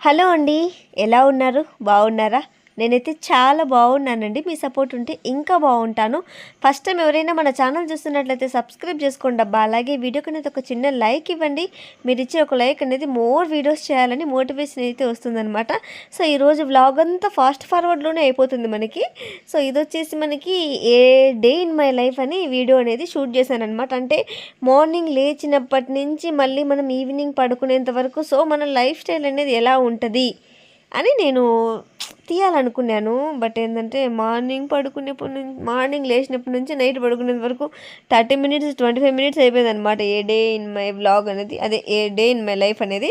Hello అండి ఎలా ఉన్నారు? బాగున్నారా? నేనైతే చాలా బాగున్నానండి. మీ సపోర్ట్ ఉంటే ఇంకా బాగుంటాను. ఫస్ట్ టైం ఎవరైనా మన ఛానల్ చూస్తున్నట్లయితే సబ్స్క్రైబ్ చేసుకోండి అబ్బా. అలాగే వీడియోకి అనేది ఒక చిన్న లైక్ ఇవ్వండి. మీరు ఇచ్చే ఒక లైక్ అనేది మోర్ వీడియోస్ చేయాలని మోటివేషన్ అయితే వస్తుందన్నమాట. సో ఈరోజు వ్లాగ్ అంతా ఫాస్ట్ ఫార్వర్డ్లోనే అయిపోతుంది మనకి. సో ఇది వచ్చేసి మనకి a day in my life అని వీడియో అనేది షూట్ చేశాను అనమాట అంటే మార్నింగ్ లేచినప్పటి నుంచి మళ్ళీ మనం ఈవినింగ్ పడుకునేంత వరకు సో మన లైఫ్ స్టైల్ అనేది ఎలా ఉంటుంది అని నేను తీయాలనుకున్నాను. బట్ ఏంటంటే మార్నింగ్ పడుకునేప్పటి నుంచి మార్నింగ్ లేచినప్పటి నుంచి నైట్ పడుకునేంత వరకు thirty minutes twenty five minutes అయిపోయింది అనమాట a day in my vlog అనేది అదే a day in my life అనేది.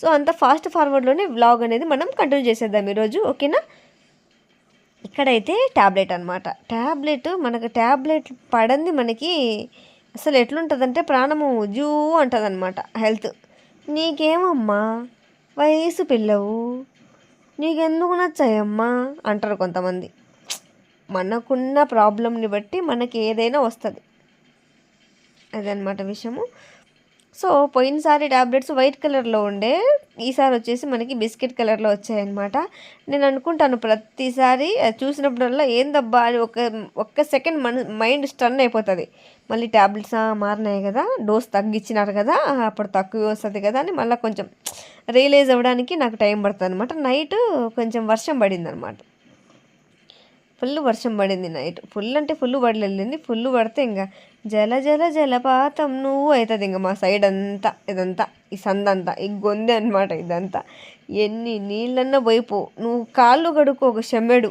సో అంత ఫాస్ట్ ఫార్వర్డ్లోనే వ్లాగ్ అనేది మనం కంటిన్యూ చేసేద్దాం ఈరోజు ఓకేనా? ఇక్కడైతే ట్యాబ్లెట్ అనమాట ట్యాబ్లెట్ మనకు ట్యాబ్లెట్ పడంది మనకి అసలు ఎట్లుంటుందంటే ప్రాణము జూ అంటుంది అనమాట హెల్త్. నీకేమమ్మా? వయసు పిల్లవు. నీకెందుకు నచ్చాయమ్మా? అంటారు కొంతమంది. మనకున్న ప్రాబ్లంని బట్టి మనకి ఏదైనా వస్తుంది. అదనమాట విషయము. సో పోయినసారి ట్యాబ్లెట్స్ వైట్ కలర్లో ఉండే ఈసారి వచ్చేసి మనకి బిస్కెట్ కలర్లో వచ్చాయన్నమాట. నేను అనుకుంటాను ప్రతిసారి అది చూసినప్పుడల్లా ఏందబ్బా అని ఒక ఒక్క సెకండ్ మన మైండ్ స్టన్ అయిపోతుంది. మళ్ళీ ట్యాబ్లెట్స్ మారినాయి కదా డోస్ తగ్గించినారు కదా అప్పుడు తక్కువ వస్తుంది కదా అని మళ్ళీ కొంచెం రియలైజ్ అవ్వడానికి నాకు టైం పడుతుంది అనమాట నైట్ కొంచెం వర్షం పడింది అనమాట ఫుల్ వర్షం పడింది నైట్. ఫుల్ అంటే ఫుల్ పడలేదు ఫుల్ పడితే ఇంకా జల జల జలపాతం నువ్వు అవుతుంది ఇంకా మా సైడ్ అంతా ఇదంతా ఈ సందంతా ఈ గొంది అనమాట ఇదంతా. ఎన్ని నీళ్ళన్నా పోయిపో నువ్వు కాళ్ళు కడుక్కో ఒక చెమ్మెడు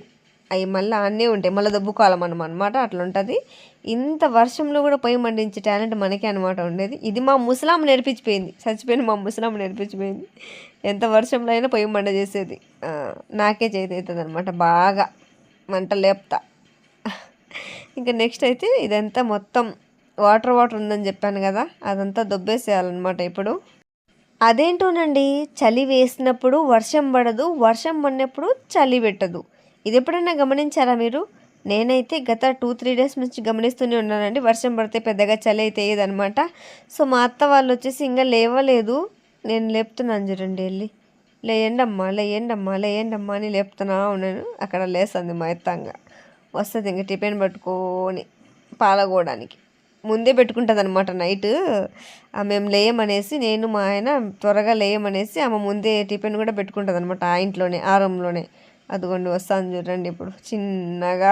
అవి మళ్ళీ అన్నీ ఉంటాయి మళ్ళీ దబ్బుకోవాలం మనం అనమాట అట్లా ఉంటుంది ఇంత వర్షంలో కూడా పోయి మండించే టాలెంట్ మనకే అనమాట ఉండేది. ఇది మా ముసలాం నేర్పించిపోయింది. చచ్చిపోయిన మా ముసలాం నేర్పించిపోయింది. ఎంత వర్షంలో అయినా పొయ్యి మండ చేసేది. నాకే చేతి అవుతుంది అనమాట బాగా. మంట లేపుతా. ఇంకా నెక్స్ట్ అయితే ఇదంతా మొత్తం వాటర్ వాటర్ ఉందని చెప్పాను కదా అదంతా దొబ్బేసేయాలన్నమాట ఇప్పుడు. అదేంటోనండి చలి వేసినప్పుడు వర్షం పడదు వర్షం పడినప్పుడు చలి పెట్టదు. ఇది ఎప్పుడైనా గమనించారా మీరు? నేనైతే గత టూ త్రీ డేస్ నుంచి గమనిస్తూనే ఉన్నానండి వర్షం పడితే పెద్దగా చలి అయితే ఏదనమాట సో మా అత్త వాళ్ళు వచ్చేసి ఇంకా లేవలేదు. నేను లేపుతున్నాను చూడండి వెళ్ళి. లేయండమ్మా లేయండమ్మా లేయండమ్మా అని లేపుతున్నా ఉన్నాను. అక్కడ లేస్తుంది మా ఎత్తంగా. వస్తుంది ఇంకా టిఫిన్ పట్టుకొని పాలగోడానికి ముందే పెట్టుకుంటుంది అనమాట నైట్ మేము లేయమనేసి నేను మా ఆయన త్వరగా లేయమనేసి ఆమె ముందే టిఫిన్ కూడా పెట్టుకుంటుంది అనమాట ఆ ఇంట్లోనే ఆ రూమ్లోనే. అదిగోండి వస్తాను చూడండి ఇప్పుడు. చిన్నగా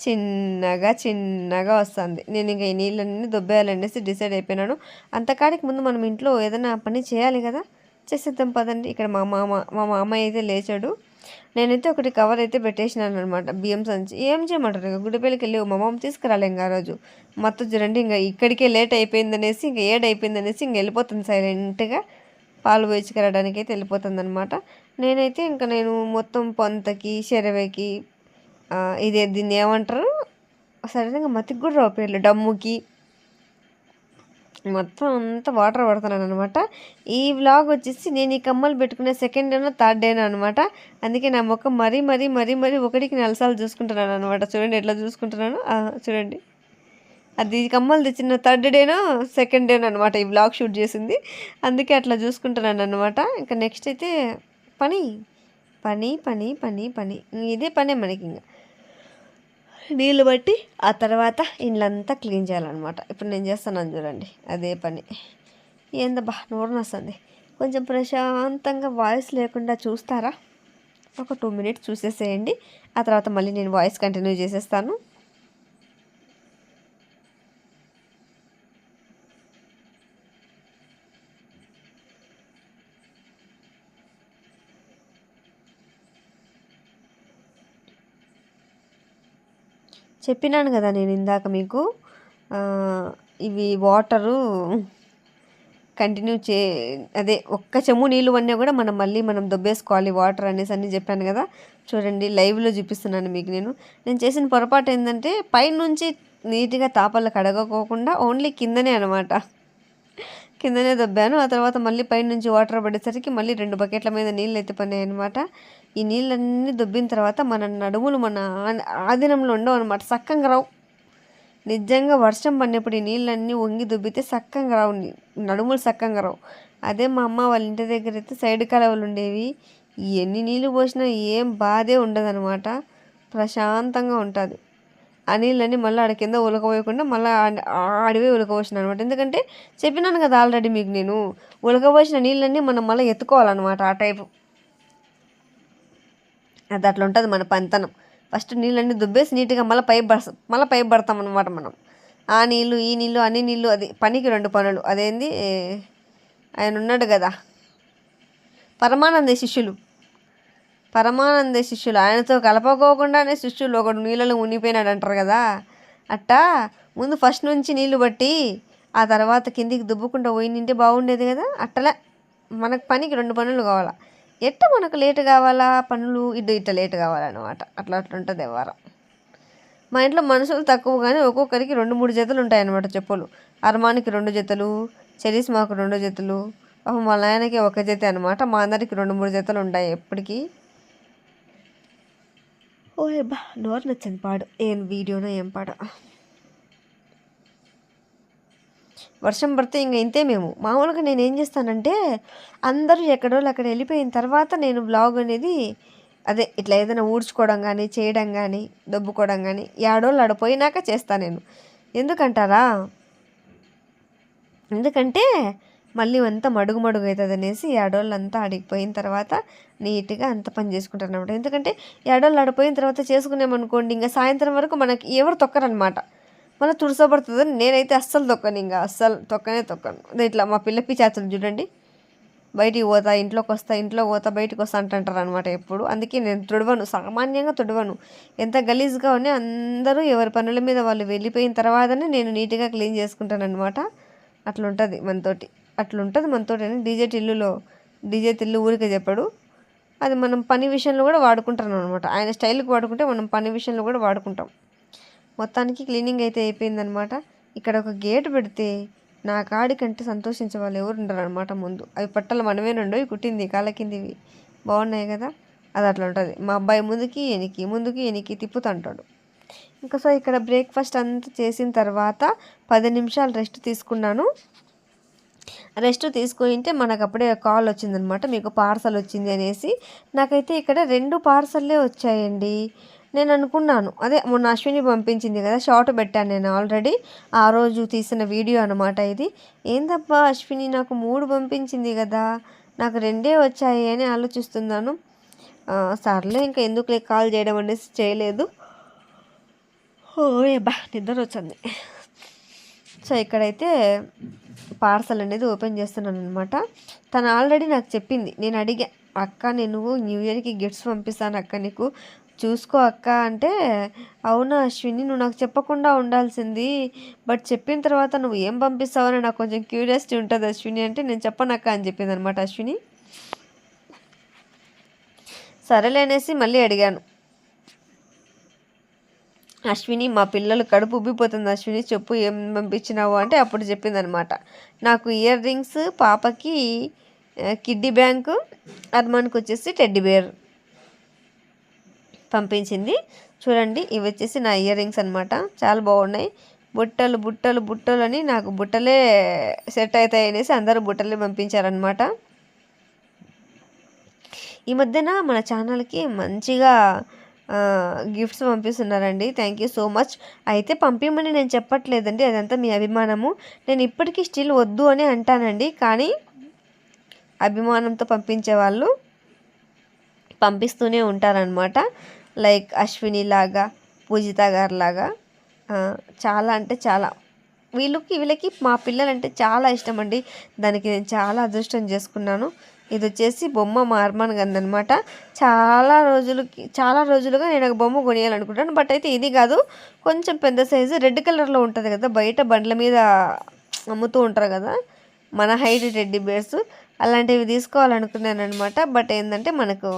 చిన్నగా చిన్నగా వస్తుంది. నేను ఇంకా ఈ నీళ్ళన్నీ దొబ్బేయాలనేసి డిసైడ్ అయిపోయినాను. అంతకాడికి ముందు మనం ఇంట్లో ఏదైనా పని చేయాలి కదా. చేసేద్దాం పదండి. ఇక్కడ మా మామ మా మామయ్య అయితే లేచాడు. నేనైతే ఒకటి కవర్ అయితే పెట్టేసినాను అనమాట బియ్యం సంచి. ఏం చేయమంటారు? ఇక గుడిపల్లికి వెళ్ళి మా మామ తీసుకురాలే ఇంకా రోజు. మొత్తం చూడండి ఇంకా ఇక్కడికే లేట్ అయిపోయిందనేసి ఇంకా ఏడ్ అయిపోయిందనేసి ఇంక వెళ్ళిపోతుంది సైలెంట్గా పాలు వేసుకురావడానికి అయితే వెళ్ళిపోతుంది అనమాట నేనైతే ఇంకా నేను మొత్తం పొంతకి శరవేకి ఇదే దీన్ని ఏమంటారు? సడన్గా మతికి కూడా రావు పేర్లు. డమ్ముకి మొత్తం అంతా వాటర్ పడుతున్నాను అనమాట ఈ వ్లాగ్ వచ్చేసి నేను ఈ కమ్మలు పెట్టుకునే సెకండ్ డేనో థర్డ్ డేనో అనమాట అందుకే నా ముఖం మరీ మరీ మరీ మరీ ఒకటికి నలసాలు చూసుకుంటున్నాను అనమాట చూడండి ఎట్లా చూసుకుంటున్నాను. చూడండి. అది కమ్మలు తెచ్చిన థర్డ్ డేనో సెకండ్ డేనో అనమాట ఈ వ్లాగ్ షూట్ చేసింది. అందుకే అట్లా చూసుకుంటున్నాను అనమాట ఇంకా నెక్స్ట్ అయితే పని. పని పని పని పని. ఇదే పనే మనకి ఇంకా. నీళ్ళు బట్టి ఆ తర్వాత ఇండ్లంతా క్లీన్ చేయాలన్నమాట. ఇప్పుడు నేను చేస్తున్నాను చూడండి అదే పని. ఏందబ్బా నోరు వస్తుంది కొంచెం ప్రశాంతంగా వాయిస్ లేకుండా చూస్తారా? ఒక టూ మినిట్స్ చూసేసేయండి. ఆ తర్వాత మళ్ళీ నేను వాయిస్ కంటిన్యూ చేసేస్తాను. చెప్పినాను కదా నేను ఇందాక మీకు. ఇవి వాటరు కంటిన్యూ చే అదే ఒక్క చెమ్ము నీళ్ళు అన్నీ కూడా మనం మళ్ళీ మనం దొబ్బేసుకోవాలి వాటర్ అనేసి అన్నీ చెప్పాను కదా. చూడండి లైవ్లో చూపిస్తున్నాను మీకు నేను. నేను చేసిన పొరపాటు ఏంటంటే పైనుంచి నీట్గా తాపలు కడగకోకుండా ఓన్లీ కిందనే అనమాట కిందనే దొబ్బాను ఆ తర్వాత మళ్ళీ పైనుంచి వాటర్ పడేసరికి మళ్ళీ రెండు బకెట్ల మీద నీళ్ళు అయితే అనమాట ఈ నీళ్ళన్నీ దొబ్బిన తర్వాత మన నడుములు మన ఆధీనంలో ఉండవు అనమాట సక్కంగా రావు. నిజంగా వర్షం పడినప్పుడు ఈ నీళ్ళన్నీ వంగి దుబ్బితే సక్కంగా రావు. నడుములు సక్కంగా రావు. అదే మా అమ్మ వాళ్ళ ఇంటి దగ్గర అయితే సైడ్ కాలువలు ఉండేవి. ఎన్ని నీళ్ళు పోసినా ఏం బాధే ఉండదనమాట ప్రశాంతంగా ఉంటుంది. ఆ నీళ్ళని మళ్ళీ ఆడ కింద ఉలకపోయకుండా మళ్ళీ ఆడివే ఉలకపోసిన అనమాట ఎందుకంటే చెప్పినాను కదా ఆల్రెడీ మీకు నేను. ఉలకపోసిన నీళ్ళన్నీ మనం మళ్ళీ ఎత్తుకోవాలన్నమాట ఆ టైపు. అది అట్లా ఉంటుంది మన పనితనం ఫస్ట్ నీళ్ళన్నీ దుబ్బేసి నీట్గా మళ్ళీ పై బడ మళ్ళీ పై పడతాం అనమాట మనం. ఆ నీళ్ళు ఈ నీళ్ళు అన్ని నీళ్ళు అది పనికి రెండు పనులు. అదేంది? ఆయన ఉన్నాడు కదా. పరమానంద శిష్యులు. పరమానంద శిష్యులు. ఆయనతో కలపకోకుండానే శిష్యులు ఒకడు నీళ్ళలో మునిగిపోయినాడు అంటారు కదా. అట్టా ముందు ఫస్ట్ నుంచి నీళ్ళు బట్టి ఆ తర్వాత కిందికి దుబ్బకుండా పోయి నింటే బాగుండేది కదా. అట్టలే. మనకు పనికి రెండు పనులు కావాలా. ఎట్ట మనకు లేట్ కావాలా? పనులు ఇటు ఇట్ట లేట్ కావాలన్నమాట. అట్లా అట్లా ఉంటుంది వ్యవహారం. మా ఇంట్లో మనుషులు తక్కువ కానీ ఒక్కొక్కరికి రెండు మూడు జతలు ఉంటాయన్నమాట చెప్పులు. అర్మానికి రెండు జతలు చెరీస్ మాకు రెండు జతలు. మా నాయనకి ఒక జత అనమాట మా అందరికి రెండు మూడు జతలు ఉంటాయి ఎప్పటికీ. ఓ బా నోరు నచ్చని పాడు. ఏం వీడియోనో ఏం పాడు వర్షం పడితే ఇంక ఇంతే మేము. మామూలుగా నేను ఏం చేస్తానంటే అందరూ ఎక్కడో అక్కడ వెళ్ళిపోయిన తర్వాత నేను బ్లాగ్ అనేది అదే ఇట్లా ఏదైనా ఊడ్చుకోవడం కానీ చేయడం కానీ దొబ్బుకోవడం కానీ ఏడోళ్ళు ఆడపోయినాక చేస్తాను నేను. ఎందుకంటారా? ఎందుకంటే మళ్ళీ అంతా మడుగు మడుగు అవుతుంది అనేసి ఏడోళ్ళు అంతా అడిగిపోయిన తర్వాత నీట్గా అంత పని చేసుకుంటాను అనమాట ఎందుకంటే ఏడోళ్ళు ఆడిపోయిన తర్వాత చేసుకున్నామనుకోండి ఇంకా సాయంత్రం వరకు మనకి ఎవరు తొక్కరనమాట మళ్ళీ తుడిసపడుతుందని నేనైతే అస్సలు తొక్కను ఇంకా అస్సలు తొక్కనే తొక్కను. ఇట్లా మా పిల్ల పిచాతులు చూడండి. బయటికి పోతా ఇంట్లోకి వస్తా ఇంట్లో పోతా బయటకు వస్తా అంటుంటారు అనమాట ఎప్పుడు. అందుకే నేను తుడవను సామాన్యంగా తుడవను. ఎంత గలీజ్గా ఉన్నా అందరూ ఎవరి పనుల మీద వాళ్ళు వెళ్ళిపోయిన తర్వాతనే నేను నీట్గా క్లీన్ చేసుకుంటాను అనమాట మనతోటి. అట్లుంటుంది మనతోటి అని మనతోటి డీజే టిల్లులో డీజే తిల్లు ఊరికే చెప్పాడు. అది మనం పని విషయంలో కూడా వాడుకుంటాం అనమాట ఆయన స్టైల్కి వాడుకుంటే మనం పని విషయంలో కూడా వాడుకుంటాం. మొత్తానికి క్లీనింగ్ అయితే అయిపోయిందనమాట. ఇక్కడ ఒక గేట్ పెడితే నా కాడి కంటే సంతోషించే వాళ్ళు ఎవరు ఉండరు అనమాట ముందు. అవి పట్టలు మనమేనండో కుట్టింది కాళ్ళ కిందివి. బాగున్నాయి కదా? అది అట్లా ఉంటుంది. మా అబ్బాయి ముందుకి ఎనికి ముందుకి ఎనికి తిప్పుతుంటాడు. ఇంకా సో ఇక్కడ బ్రేక్ఫాస్ట్ అంతా చేసిన తర్వాత పది నిమిషాలు రెస్ట్ తీసుకున్నాను. రెస్ట్ తీసుకుంటే మనకు అప్పుడే కాల్ వచ్చిందనమాట. మీకు పార్సల్ వచ్చింది అనేసి. నాకైతే ఇక్కడ రెండు పార్సల్లే వచ్చాయండి. నేను అనుకున్నాను. అదే మొన్న అశ్విని పంపించింది కదా షార్ట్ పెట్టాను నేను ఆల్రెడీ. ఆ రోజు తీసిన వీడియో అనమాట ఇది. ఏందబ్బా అశ్విని నాకు మూడు పంపించింది కదా నాకు రెండే వచ్చాయి అని ఆలోచిస్తున్నాను. సర్లే ఇంకా ఎందుకు కాల్ చేయడం అనేసి చేయలేదు. ఓ బా నిద్ర వచ్చింది. సో ఇక్కడైతే పార్సల్ అనేది ఓపెన్ చేస్తున్నాను అనమాట తను ఆల్రెడీ నాకు చెప్పింది నేను అడిగా అక్క నేను న్యూ ఇయర్కి గిఫ్ట్స్ పంపిస్తాను అక్క నీకు. చూసుకో అక్క అంటే అవునా అశ్విని నువ్వు నాకు చెప్పకుండా ఉండాల్సింది. బట్ చెప్పిన తర్వాత నువ్వు ఏం పంపిస్తావని నాకు కొంచెం క్యూరియాసిటీ ఉంటుంది అశ్విని అంటే నేను చెప్పను అక్క అని చెప్పింది అనమాట అశ్విని. సరేలే అనేసి మళ్ళీ అడిగాను. అశ్విని మా పిల్లలు కడుపు ఉబ్బిపోతుంది అశ్విని చెప్పు ఏం పంపించినావు అంటే అప్పుడు చెప్పిందనమాట నాకు ఇయర్ రింగ్స్ పాపకి కిడ్డీ బ్యాంకు అర్మాన్కి వచ్చేసి టెడ్డీ బేర్. పంపించింది. చూడండి ఇవి వచ్చేసి నా ఇయర్ రింగ్స్ అనమాట చాలా బాగున్నాయి. బుట్టలు బుట్టలు బుట్టలు అని నాకు బుట్టలే సెట్ అవుతాయి అనేసి అందరూ బుట్టలే పంపించారనమాట ఈ మధ్యన మన ఛానల్కి మంచిగా gifts పంపిస్తున్నారండి. Thank you so much. అయితే పంపించమని నేను చెప్పట్లేదండి. అదంతా మీ అభిమానము. నేను ఇప్పటికీ స్టిల్ వద్దు అని అంటానండి. కానీ అభిమానంతో పంపించే వాళ్ళు పంపిస్తూనే ఉంటారనమాట లైక్ అశ్విని లాగా పూజిత గారు లాగా చాలా అంటే చాలా. వీళ్ళకి వీళ్ళకి మా పిల్లలంటే చాలా ఇష్టం అండి. దానికి నేను చాలా అదృష్టం చేసుకున్నాను. ఇది వచ్చేసి బొమ్మ మార్మాన్ గంది అనమాట చాలా రోజులకి చాలా రోజులుగా నేను ఒక బొమ్మ కొనియాలనుకుంటాను బట్ అయితే ఇది కాదు. కొంచెం పెద్ద సైజు రెడ్ కలర్లో ఉంటుంది కదా. బయట బండ్ల మీద అమ్ముతూ ఉంటారు కదా. మన హైట్ టెడ్డీ బేర్స్. అలాంటివి తీసుకోవాలనుకున్నాను అనమాట బట్ ఏంటంటే మనకు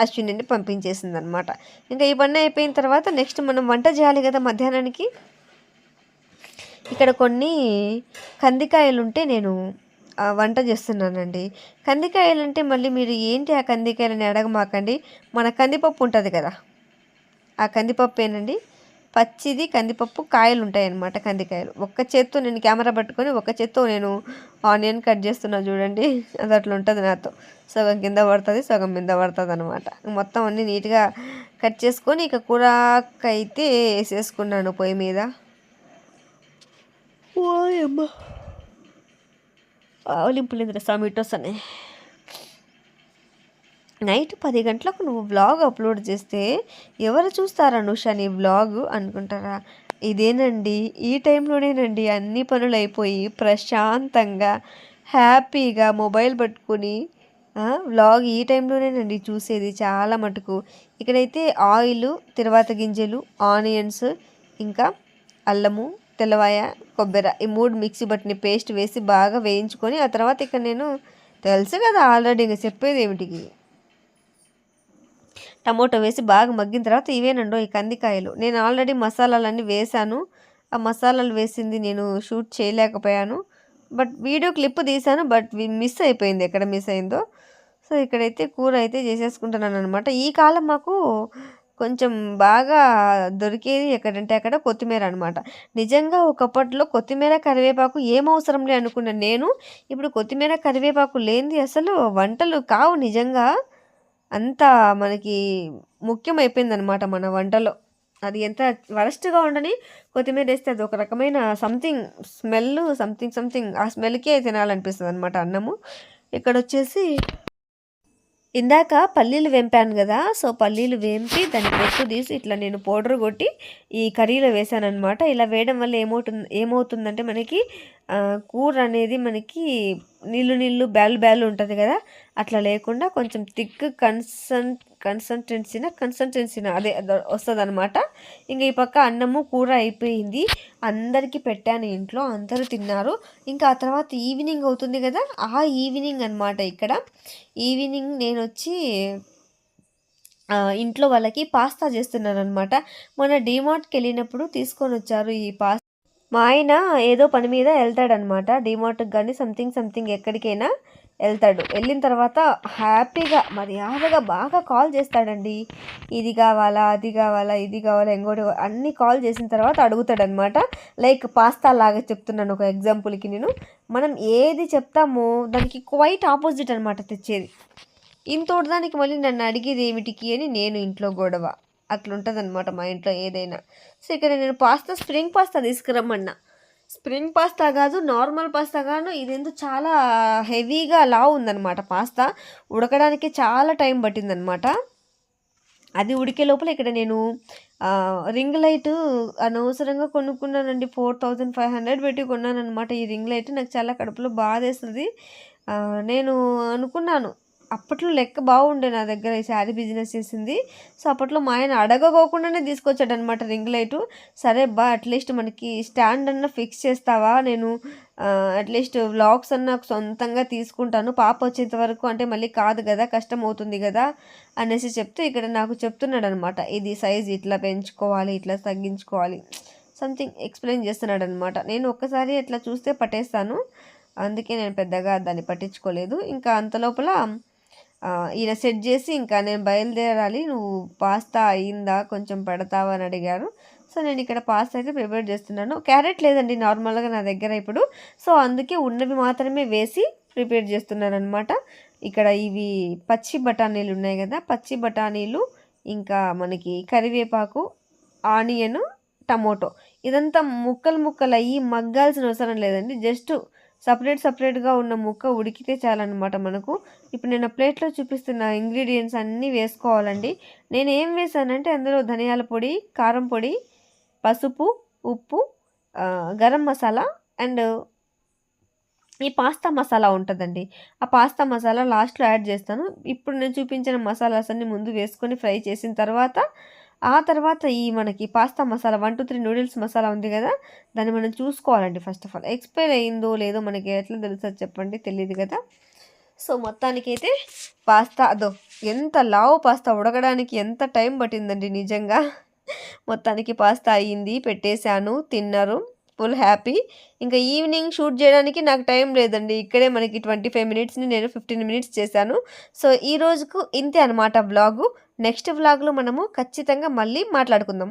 అశ్విని పంపించేసింది అనమాట ఇంకా ఈ పని అయిపోయిన తర్వాత నెక్స్ట్ మనం వంట చేయాలి కదా మధ్యాహ్నానికి? ఇక్కడ కొన్ని కందికాయలు ఉంటే నేను వంట చేస్తున్నానండి. కందికాయలు అంటే మళ్ళీ మీరు ఏంటి ఆ కందికాయలని అడగమాకండి? మన కందిపప్పు ఉంటుంది కదా. ఆ కందిపప్పు ఏనండి? పచ్చిది కందిపప్పు కాయలు ఉంటాయి అన్నమాట కందికాయలు. ఒక్క చేత్తో నేను కెమెరా పట్టుకొని ఒక్క చేత్తో నేను ఆనియన్ కట్ చేస్తున్నా చూడండి. అది అట్లా ఉంటుంది నాతో. సగం కింద పడుతుంది సగం కింద పడుతుంది అనమాట మొత్తం అన్నీ నీట్గా కట్ చేసుకొని ఇక కూరకైతే వేసేసుకున్నాను పొయ్యి మీద. ఓయమ్మ ఆవలింపులు టొమాటోస్ అని నైట్ పది గంటలకు నువ్వు వ్లాగ్ అప్లోడ్ చేస్తే ఎవరు చూస్తారా అనుష నీ వ్లాగ్ అనుకుంటారా? ఇదేనండి ఈ టైంలోనేనండి అన్ని పనులు అయిపోయి ప్రశాంతంగా హ్యాపీగా మొబైల్ పట్టుకుని వ్లాగ్ ఈ టైంలోనేనండి చూసేది చాలా మటుకు. ఇక్కడైతే ఆయిల్ తర్వాత గింజలు ఆనియన్స్ ఇంకా అల్లము తెల్లవాయ కొబ్బరి ఈ మూడు మిక్సీ బట్టిని పేస్ట్ వేసి బాగా వేయించుకొని ఆ తర్వాత ఇక్కడ నేను తెలుసు కదా ఆల్రెడీ ఇంకా చెప్పేది ఏమిటికి? టమోటో వేసి బాగా మగ్గిన తర్వాత ఇవేనండో ఈ కందికాయలు. నేను ఆల్రెడీ మసాలాలన్నీ వేశాను. ఆ మసాలాలు వేసింది నేను షూట్ చేయలేకపోయాను. బట్ వీడియో క్లిప్ తీశాను బట్ మిస్ అయిపోయింది ఎక్కడ మిస్ అయిందో. సో ఇక్కడైతే కూర అయితే చేసేసుకుంటున్నాను అనమాట ఈ కాలం మాకు కొంచెం బాగా దొరికేది ఎక్కడంటే అక్కడ కొత్తిమీర అనమాట నిజంగా ఒకప్పట్లో కొత్తిమీర కరివేపాకు ఏం అవసరం లే అనుకున్నాను నేను ఇప్పుడు కొత్తిమీర కరివేపాకు లేనిది అసలు వంటలు కావు నిజంగా. అంత మనకి ముఖ్యమైపోయింది అనమాట మన వంటలో. అది ఎంత వరస్ట్గా ఉండని కొత్తిమీర వేస్తే అది ఒక రకమైన సంథింగ్ స్మెల్ సంథింగ్ సంథింగ్ ఆ స్మెల్కే తినాలనిపిస్తుంది అనమాట అన్నము. ఇక్కడ వచ్చేసి ఇందాక పల్లీలు వేంపాను కదా సో పల్లీలు వేంపి దాన్ని పొట్టు తీసి ఇట్లా నేను పౌడర్ కొట్టి ఈ కర్రీలో వేసాను అనమాట ఇలా వేయడం వల్ల ఏమవుతుంది ఏమవుతుందంటే మనకి కూర అనేది మనకి నీళ్ళు నీళ్ళు బ్యాలు బ్యాలు ఉంటుంది కదా అట్లా లేకుండా కొంచెం థిక్ కన్సన్ కన్సల్టెన్సీన కన్సల్టెన్సీన? అదే వస్తుంది అనమాట ఇంకా ఈ పక్క అన్నము కూర అయిపోయింది. అందరికీ పెట్టాను ఇంట్లో అందరూ తిన్నారు. ఇంకా ఆ తర్వాత ఈవినింగ్ అవుతుంది కదా ఆ ఈవినింగ్ అనమాట ఇక్కడ. ఈవినింగ్ నేను వచ్చి ఇంట్లో వాళ్ళకి పాస్తా చేస్తున్నాను అనమాట మొన్న డీమార్ట్కి వెళ్ళినప్పుడు తీసుకొని వచ్చారు ఈ పాస్తా మా ఆయన ఏదో పని మీద వెళ్తాడనమాట డిమార్ట్కి కానీ సంథింగ్ సంథింగ్ ఎక్కడికైనా. వెళ్తాడు. వెళ్ళిన తర్వాత హ్యాపీగా మర్యాదగా బాగా కాల్ చేస్తాడండి. ఇది కావాలా అది కావాలా ఇది కావాలా ఇంకోటి అన్ని కాల్ చేసిన తర్వాత అడుగుతాడనమాట లైక్ పాస్తా లాగా చెప్తున్నాను ఒక ఎగ్జాంపుల్కి నేను. మనం ఏది చెప్తామో దానికి క్వైట్ ఆపోజిట్ అనమాట తెచ్చేది. ఇంతోటి దానికి మళ్ళీ నన్ను అడిగేది ఏమిటికి అని నేను ఇంట్లో గొడవ. అట్లుంటుంది అనమాట మా ఇంట్లో ఏదైనా. సో ఇక్కడ నేను పాస్తా స్ప్రింగ్ పాస్తా తీసుకురమ్మన్నా. స్ప్రింగ్ పాస్తా కాదు నార్మల్ పాస్తా కాదు ఇదేందో చాలా హెవీగా లా ఉందన్నమాట పాస్తా. ఉడకడానికి చాలా టైం పట్టిందనమాట అది ఉడికే లోపల ఇక్కడ నేను రింగ్ లైట్ అనవసరంగా కొనుక్కున్నానండి. ఫోర్ థౌజండ్ ఫైవ్ హండ్రెడ్ పెట్టి కొన్నాను అనమాట ఈ రింగ్ లైట్. నాకు చాలా కడుపులో బాధేస్తుంది. నేను అనుకున్నాను అప్పట్లో లెక్క బాగుండే నా దగ్గర ఈ శారీ బిజినెస్ చేసింది. సో అప్పట్లో మా ఆయన అడగకోకుండానే తీసుకొచ్చాడు అనమాట రింగ్ లైటు సరే బా అట్లీస్ట్ మనకి స్టాండ్ అన్న ఫిక్స్ చేస్తావా? నేను అట్లీస్ట్ వ్లాగ్స్ అన్న సొంతంగా తీసుకుంటాను. పాప వచ్చేంత వరకు అంటే మళ్ళీ కాదు కదా కష్టం అవుతుంది కదా అనేసి చెప్తే ఇక్కడ నాకు చెప్తున్నాడు అనమాట ఇది సైజ్ ఇట్లా పెంచుకోవాలి ఇట్లా తగ్గించుకోవాలి. సంథింగ్ ఎక్స్ప్లెయిన్ చేస్తున్నాడు అనమాట నేను ఒక్కసారి ఇట్లా చూస్తే పట్టేస్తాను. అందుకే నేను పెద్దగా దాన్ని పట్టించుకోలేదు. ఇంకా అంత లోపల ఈయన సెట్ చేసి ఇంకా నేను బయలుదేరాలి నువ్వు పాస్తా అయిందా కొంచెం పెడతావా అని అడిగారు. సో నేను ఇక్కడ పాస్తా అయితే ప్రిపేర్ చేస్తున్నాను. క్యారెట్ లేదండి నార్మల్గా నా దగ్గర ఇప్పుడు. సో అందుకే ఉన్నవి మాత్రమే వేసి ప్రిపేర్ చేస్తున్నాను అనమాట ఇక్కడ ఇవి పచ్చి బఠానీలు ఉన్నాయి కదా పచ్చి బఠానీలు ఇంకా మనకి కరివేపాకు ఆనియన్ టమోటో. ఇదంతా ముక్కలు ముక్కలు అయ్యి మగ్గాల్సిన అవసరం లేదండి. జస్ట్ సపరేట్ సపరేట్గా ఉన్న ముక్క ఉడికితే చాలన్నమాట మనకు. ఇప్పుడు నేను ప్లేట్లో చూపిస్తున్న ఇంగ్రీడియంట్స్ అన్నీ వేసుకోవాలండి. నేను ఏం వేసానంటే అందులో ధనియాల పొడి కారం పొడి పసుపు ఉప్పు గరం మసాలా అండ్ ఈ పాస్తా మసాలా ఉంటుందండి. ఆ పాస్తా మసాలా లాస్ట్లో యాడ్ చేస్తాను. ఇప్పుడు నేను చూపించిన మసాలాస్ అన్ని ముందు వేసుకొని ఫ్రై చేసిన తర్వాత ఆ తర్వాత ఈ మనకి pasta masala one two three noodles masala ఉంది కదా దాన్ని మనం చూసుకోవాలండి ఫస్ట్ ఆఫ్ ఆల్. ఎక్స్పైర్ అయిందో లేదో మనకి ఎట్లా తెలుస్తుంది చెప్పండి తెలియదు కదా. సో మొత్తానికైతే పాస్తా అదో ఎంత లావు పాస్తా ఉడకడానికి ఎంత టైం పట్టిందండి నిజంగా. మొత్తానికి పాస్తా అయ్యింది పెట్టేశాను తిన్నారు ఫుల్ హ్యాపీ. ఇంకా ఈవినింగ్ షూట్ చేయడానికి నాకు టైం లేదండి ఇక్కడే మనకి ట్వంటీ ఫైవ్ మినిట్స్ని నేను ఫిఫ్టీన్ మినిట్స్ చేశాను. సో ఈ రోజుకు ఇంతే అనమాట వ్లాగు. నెక్స్ట్ వ్లాగ్లో మనము ఖచ్చితంగా మళ్ళీ మాట్లాడుకుందాం.